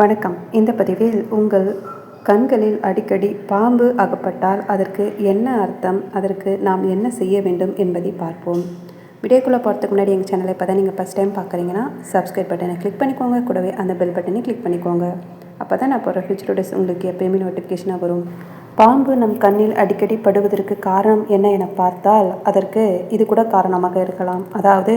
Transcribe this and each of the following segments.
வணக்கம். இந்த பதிவில் உங்கள் கண்களில் அடிக்கடி பாம்பு அகப்பட்டால் அதற்கு என்ன அர்த்தம்? அதற்கு நாம் என்ன செய்ய வேண்டும் என்பதை பார்ப்போம். வீடியோக்குள்ளே போகிறதுக்கு முன்னாடி எங்கள் சேனலை இப்போ தான் நீங்கள் ஃபஸ்ட் டைம் பார்க்குறீங்கன்னா சப்ஸ்கிரைப் பட்டனை கிளிக் பண்ணிக்கோங்க. கூடவே அந்த பெல் பட்டனை கிளிக் பண்ணிக்கோங்க. அப்போ தான் நான் போகிற ஃபியூச்சர் டேஸ் உங்களுக்கு எப்பயுமே நோட்டிஃபிகேஷனாக வரும். பாம்பு நம் கண்ணில் அடிக்கடி படுவதற்கு காரணம் என்ன என பார்த்தால் அதற்கு இது கூட காரணமாக இருக்கலாம். அதாவது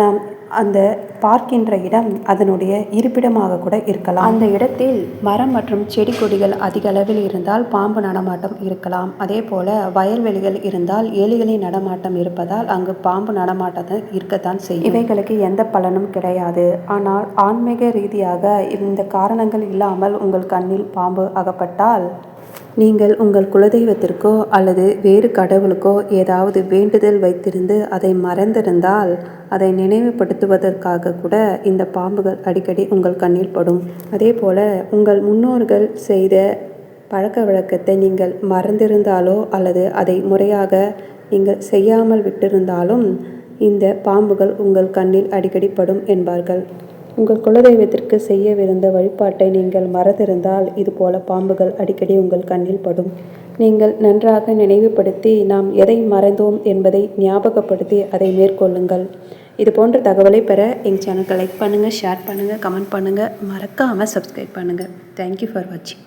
நாம் அந்த பார்க்கின்ற இடம் அதனுடைய இருப்பிடமாக கூட இருக்கலாம். அந்த இடத்தில் மரம் மற்றும் செடி கொடிகள் அதிக அளவில் இருந்தால் பாம்பு நடமாட்டம் இருக்கலாம். அதே போல வயல்வெளிகள் இருந்தால் எலிகளின் நடமாட்டம் இருப்பதால் அங்கு பாம்பு நடமாட்டம் இருக்கத்தான் செய்யும். இவைகளுக்கு எந்த பலனும் கிடையாது. ஆனால் ஆன்மீக ரீதியாக இந்த காரணங்கள் இல்லாமல் உங்கள் கண்ணில் பாம்பு அகப்பட்டால் நீங்கள் உங்கள் குலதெய்வத்திற்கோ அல்லது வேறு கடவுளுக்கோ ஏதாவது வேண்டுதல் வைத்திருந்து அதை மறந்திருந்தால் அதை நினைவுபடுத்துவதற்காக கூட இந்த பாம்புகள் அடிக்கடி உங்கள் கண்ணில் படும். அதே போல் உங்கள் முன்னோர்கள் செய்த பழக்க வழக்கத்தை நீங்கள் மறந்திருந்தாலோ அல்லது அதை முறையாக நீங்கள் செய்யாமல் விட்டிருந்தாலும் இந்த பாம்புகள் உங்கள் கண்ணில் அடிக்கடி படும் என்பார்கள். உங்கள் குலதெய்வத்திற்கு செய்யவிருந்த வழிபாட்டை நீங்கள் மறந்திருந்தால் இதுபோல பாம்புகள் அடிக்கடி உங்கள் கண்ணில் படும். நீங்கள் நன்றாக நினைவுபடுத்தி நாம் எதை மறந்தோம் என்பதை ஞாபகப்படுத்தி அதை மேற்கொள்ளுங்கள். இது போன்ற தகவலை பெற எங்கள் சேனலுக்கு லைக் பண்ணுங்கள் ஷேர் பண்ணுங்கள் கமெண்ட் பண்ணுங்கள் மறக்காமல் சப்ஸ்கிரைப் பண்ணுங்கள் தேங்க்யூ ஃபார் வாட்சிங்